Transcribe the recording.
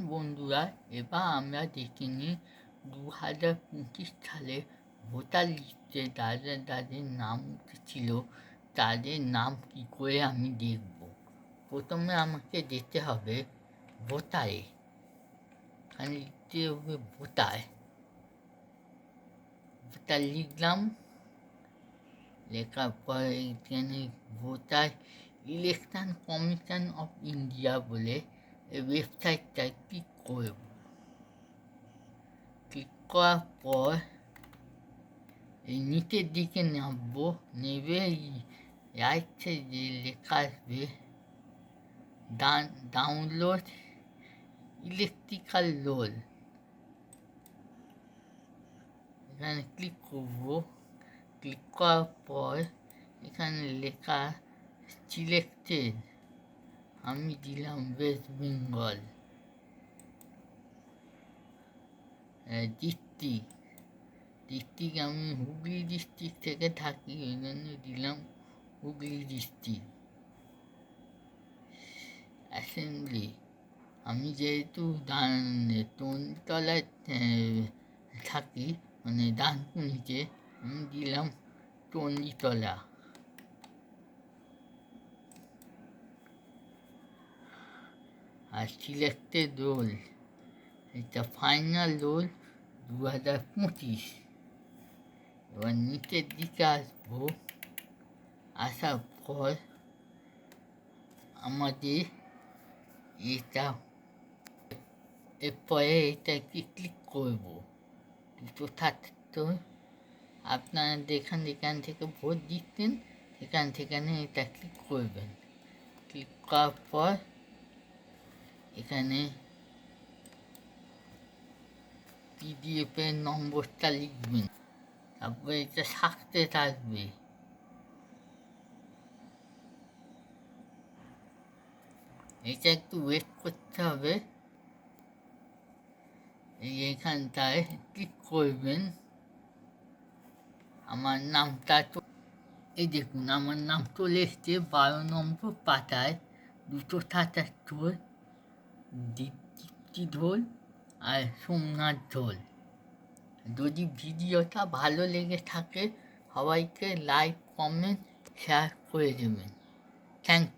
বন্ধুরা, এবার আমরা দেখে নিই দু হাজার পঁচিশ সালে ভোটার লিস্টে যাদের যাদের নাম ছিল, তাদের নাম কী করে আমি দেখব। প্রথমে আমাকে যেতে হবে ভোটারে। এখানে লিখতে হবে ভোটার। ভোটার লিখলাম। লেখার পর এখানে voter election commission of India বলে এই ওয়েবসাইটটায় ক্লিক করব ক্লিক করার পর এই নিচের দিকে নামবো নেবে রাইট সাইডে লেখা আসবে ডাউনলোড ইলেকট্রিক্যাল লোল এখানে ক্লিক করব ক্লিক করার পর এখানে লেখা সিলেক্টেড আমি দিলাম ওয়েস্ট বেঙ্গল। ডিস্ট্রিক্ট ডিস্ট্রিক্ট আমি হুগলি ডিস্ট্রিক্ট থেকে থাকি, ওই জন্য দিলাম হুগলি ডিস্ট্রিক্ট। অ্যাসেম্বলি। আমি যেহেতু তলায় থাকি মানে ডানকুনিতে আমি দিলাম টন্ডিতলা আর সিলেক্টেড রোল এটা ফাইনাল রোল দু হাজার পঁচিশ। এবার নিচের দিকে আসব। আসার পর আমাদের এটা এরপরে এটাকে ক্লিক করব? দুটো থাকতো। আপনারা যেখান যেখান থেকে ভোট দিচ্ছেন সেখান সেখানে এটা ক্লিক করবেন। ক্লিক করার পর এখানে পিডিএফের নম্বরটা লিখবেন। তারপরে এটা সাকসেস থাকবে। এটা একটু ওয়েট করতে হবে। এই এখানটায় ক্লিক করবেন। আমার নামটা তো এই দেখুন, আমার নাম চলে এসছে, বারো নম্বর পাতায়, দুটো সাতাত্তর দীপ্তি ঢোল আর সোমনাথ ঢোল। যদি ভিডিওটা ভালো লেগে থাকে, সবাইকে লাইক কমেন্ট শেয়ার করে দেবেন। থ্যাংক